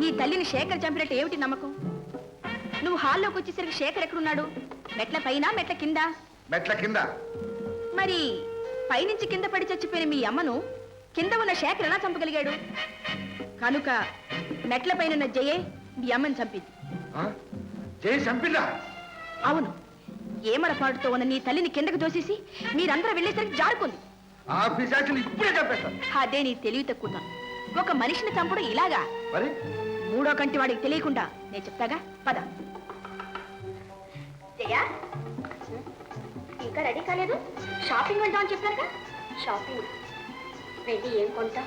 నీ తల్లిని శేఖర్ చంపినట్టు ఏమిటి నమ్మకం? నువ్వు హాల్లోకి వచ్చేసరికి శేఖర్ ఎక్కడున్నాడు? మెట్ల పైన మెట్ల కింద? మెట్ల కింద? మరి పైనుంచి కింద పడి చచ్చిపోయిన మీ అమ్మను కింద ఉన్న శేఖర్ ఎలా చంపగలిగాడు? కనుక మెట్ల పైన జయే మీ అమ్మని చంపింది. ఆ? జై చంపిందా? అవును. ఏమరపాటుతో ఉన్న నీ తల్లిని కిందకు దోసేసి మీరందరూ వెళ్ళేసరికి జారుకుంది. ఆ పిశాచులు ఇప్పుడే చంపేస్తాను. అదే నీ తెలివి తక్కువ. ఒక మనిషిని చంపడం ఇలాగా. మరి? మూడో కంటి వాడికి తెలియకుండా. నేను చెప్తాగా? పద. జయా ఇంకా రెడీ కాలేదు? షాపింగ్ వెళ్దామని చెప్పారుగా షాపింగ్. వెళ్ళి ఏం కొంటా?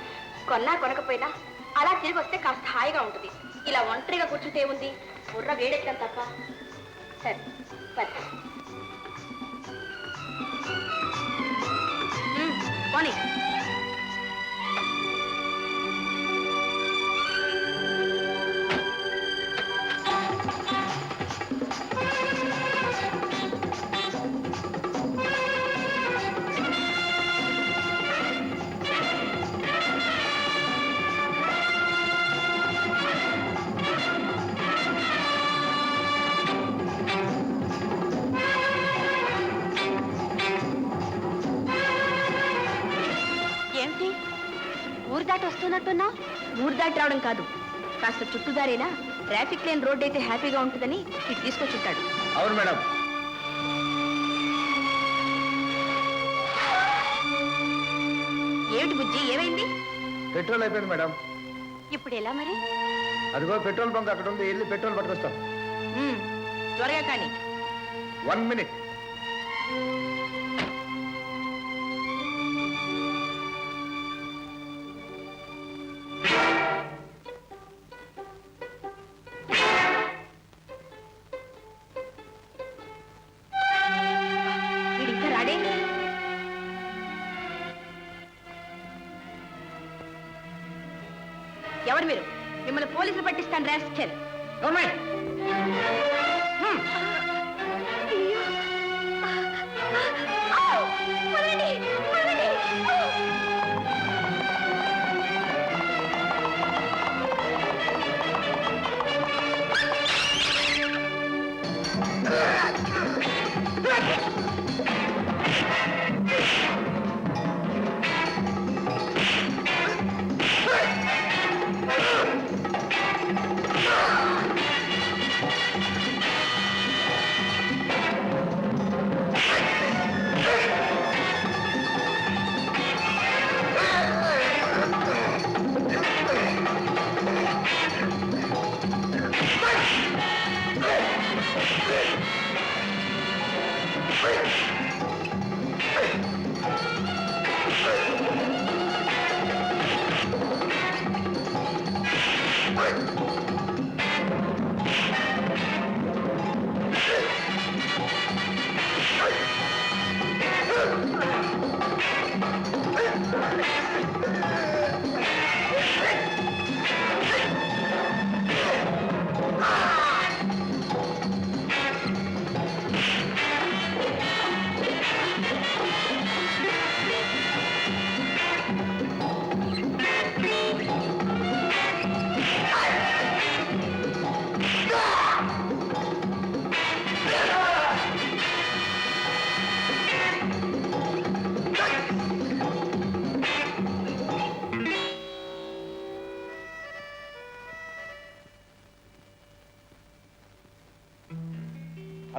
కొన్నా కొనకపోయినా అలా తిరిగి వస్తే కాస్త హాయిగా ఉంటుంది. ఇలా ఒంటరిగా కూర్చుంటే ఉంది బుర్ర వేడెక్కడం తప్ప. సరే పద. పోనీ. దాటి వస్తున్నట్టున్నా? ఊరు దాటి రావడం కాదు. కాస్త చుట్టుదారేనా ట్రాఫిక్ లేని రోడ్డు అయితే హ్యాపీగా ఉంటుందని ఇది తీసుకొచ్చుంటాడు. అవును మేడం. ఏమిటి బుజ్జి ఏమైంది? పెట్రోల్ అయిపోయింది మేడం. ఇప్పుడు ఎలా మరి? అదిగో పెట్రోల్ బంక్ అక్కడ ఉంది వెళ్ళి పెట్రోల్ పట్టుకొస్తాం. త్వరగా కానీ. One minute. ఎవరు మీరు? మిమ్మల్ని పోలీసులు పట్టిస్తాను రాస్కెల్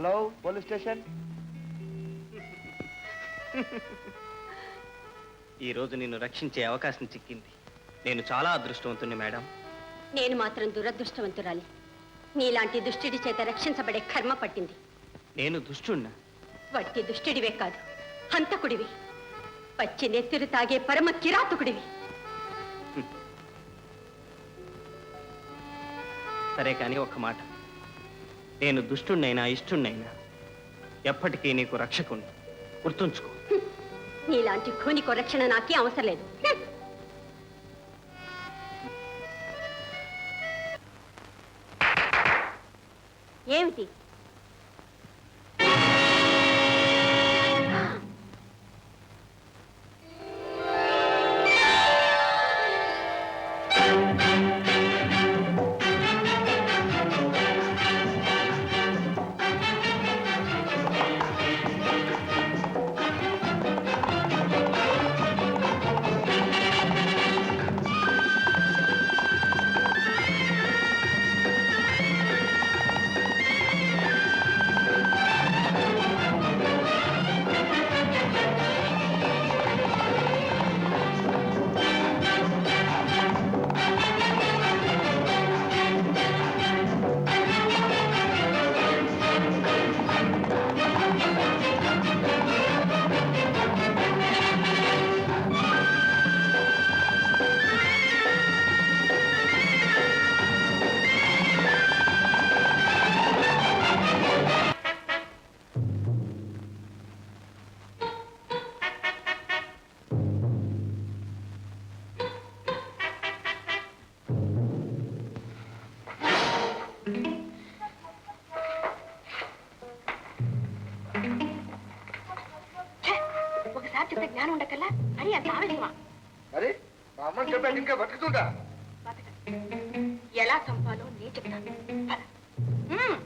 హలో పోలీస్ స్టేషన్. ఈ రోజు నిన్ను రక్షించే అవకాశం చిక్కింది. నేను చాలా అదృష్టవంతుని మేడం. నేను మాత్రం దురదృష్టవంతురాలి. నీలాంటి దుష్టుడి చేత రక్షించబడే కర్మ పట్టింది. నేను దుష్టున్నా వట్టి దుష్టుడివే కాదు హంతకుడివి. పచ్చి నెత్తురు తాగే పరమ కిరాతకుడివి. సరే కానీ ఒక్క మాట. నేను దుష్టుణ్ణైనా ఇష్టుణ్ణైనా ఎప్పటికీ నీకు రక్షకుని గుర్తుంచుకో. నీలాంటి ఖూనికో రక్షణ నాకే అవసరం లేదు. ఏమిటి? అరే మా అమ్మని చెప్పాక ఇంకా బతుకుతుందా బతకండి. ఎలా చంపాలో నేను చెప్తాను. పద. మ్మ్.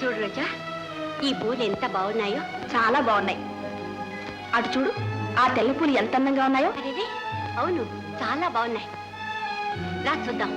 చూడు రోజా ఈ పూలు ఎంత బాగున్నాయో? చాలా బాగున్నాయి. అటు చూడు ఆ తెల్ల పూలు ఎంత అందంగా ఉన్నాయో? అరేరే అవును చాలా బాగున్నాయి. రా చూద్దాం.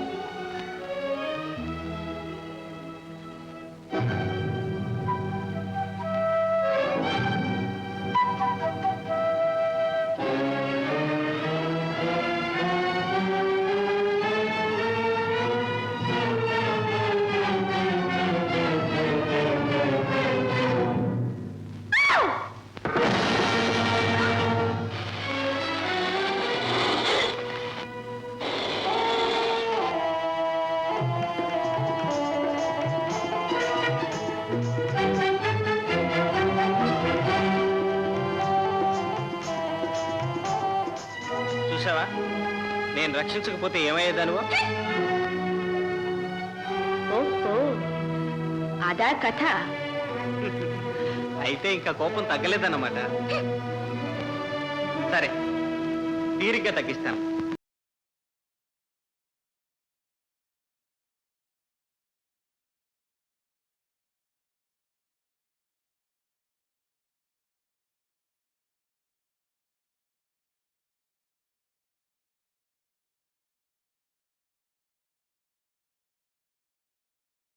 నేను రక్షించకపోతే ఏమయ్యేదానువో? ఓహో. అదా కథ. అయితే ఇంకా కోపం తగ్గలేదన్నమాట. సరే తీరిగ్గా తగ్గిస్తాను.